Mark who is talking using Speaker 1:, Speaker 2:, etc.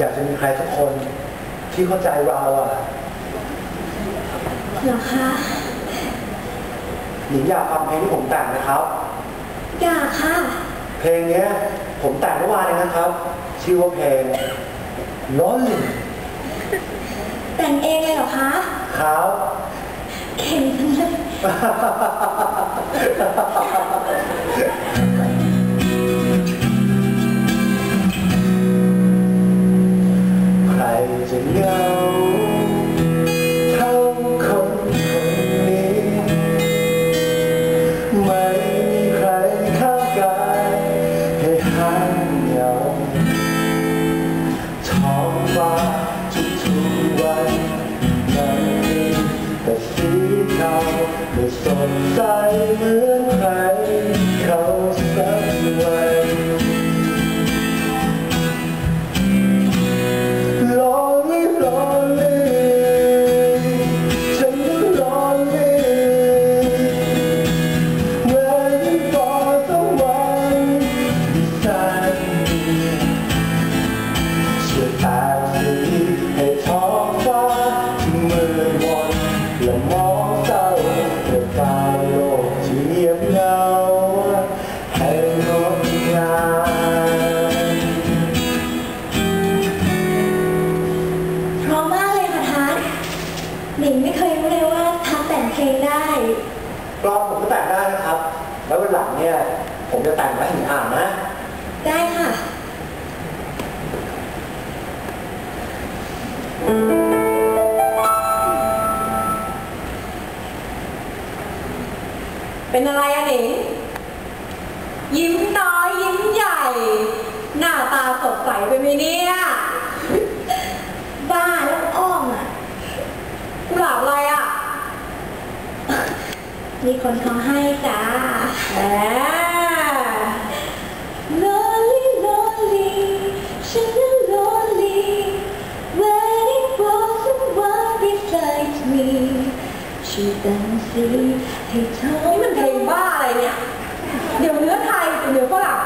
Speaker 1: อยากจะมีใครสักคนที่เข้าใจเราอะ
Speaker 2: เหรอคะ
Speaker 1: หญิงอยากฟังเพลงที่ผมแต่งนะครับ
Speaker 2: อยากค่ะ
Speaker 1: เพลงเนี้ย ผมแต่งเมื่อวานเองนะครับ ชื่อว่าเพลง Lonely
Speaker 2: แต่งเองเลยเหรอคะ
Speaker 1: ครับ
Speaker 2: เก่งจังเลย
Speaker 1: ห้ายเหงาท้องฟ้าทุกทุกวันมันมีแต่สีเทาไม่สดใสเหมือนใครเขา หนิง
Speaker 2: ไม่เคยรู้เลยว่าทัศน์แต่งเพลงได้
Speaker 1: ก็ผมก็แต่งได้นะครับ แล้ววันหลังเนี่ย ผมจะแต่งไว้ให้หนูอ่านนะ
Speaker 2: ได้ค่ะ
Speaker 3: เป็นอะไรอะหนิงยิ้มน้อยยิ้มใหญ่ หน้าตาสดใสไปไหมเนี่ย
Speaker 2: บ้าแล้วอ้อมอะ
Speaker 3: กุหลาบอะไรอะ
Speaker 2: มีคนเขาให้จ้า Lonely lonely ฉันนั้น lonely waiting for someone beside me ช่วยตั้งสีให้เธอ
Speaker 3: นี่มันเพลงบ้าอะไรเนี่ย เดี๋ยวเนื้อไทย เดี๋ยวฝรั่ง